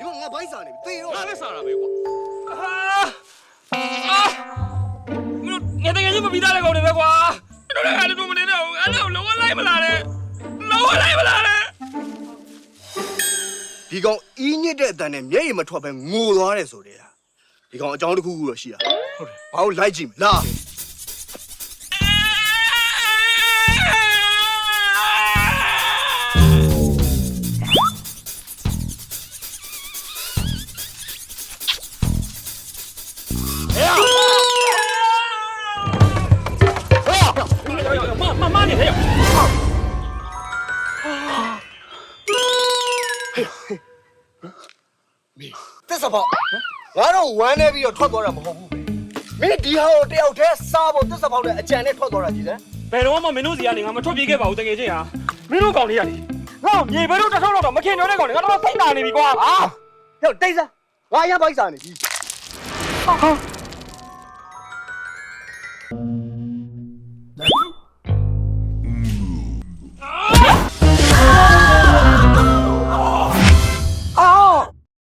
ဒီမှာငါဘိုက်စာနေပြီသေတော့ငါလည်းစားတာပဲကွာဟာအာမင်းတို့ငါတကယ်ကြီးမပြီးသားတဲ့ကောင်တွေပဲကွာတို့လည်းအားလုံးမနေတော့ဘူးအဲ့တော့လောလိုက်မလာနဲ့လောလိုက်မလာနဲ့ဒီကောင်အီးညစ်တဲ့အတန်နဲ့မျက်ရည်မထွက်ပဲငိုသွားတယ်ဆိုတဲ့ဟာဒီကောင်အကြောင်းတစ်ခုခုတော့ရှိရဟုတ်တယ်ဘာလို့လိုက်ကြည့်မလား မမမနေဟဲ့တက်စပေါ့ငါတော့ဝမ်းနေပြီးတော့ထွက်သွားတာမဟုတ်ဘူးမင်းဒီဟာကိုတယောက်တည်းစားဖို့တက်စပေါ့နဲ့အကြံနဲ့ထွက်သွားတာကြီးစမ်းဘယ်တော့မှမင်းတို့စီကနေငါမထွက်ပြေးခဲ့ပါဘူးတကယ်ချင်းဟာမင်းတို့ကောင်လေးရလေငါမြေဘဲတို့တစ်ထောက်တော့မခင်တော့တဲ့ကောင်တွေငါတော့စိတ်နာနေပြီကွာဟာဟဲ့တိတ်စားငါရဘိုက်စာနေပြီ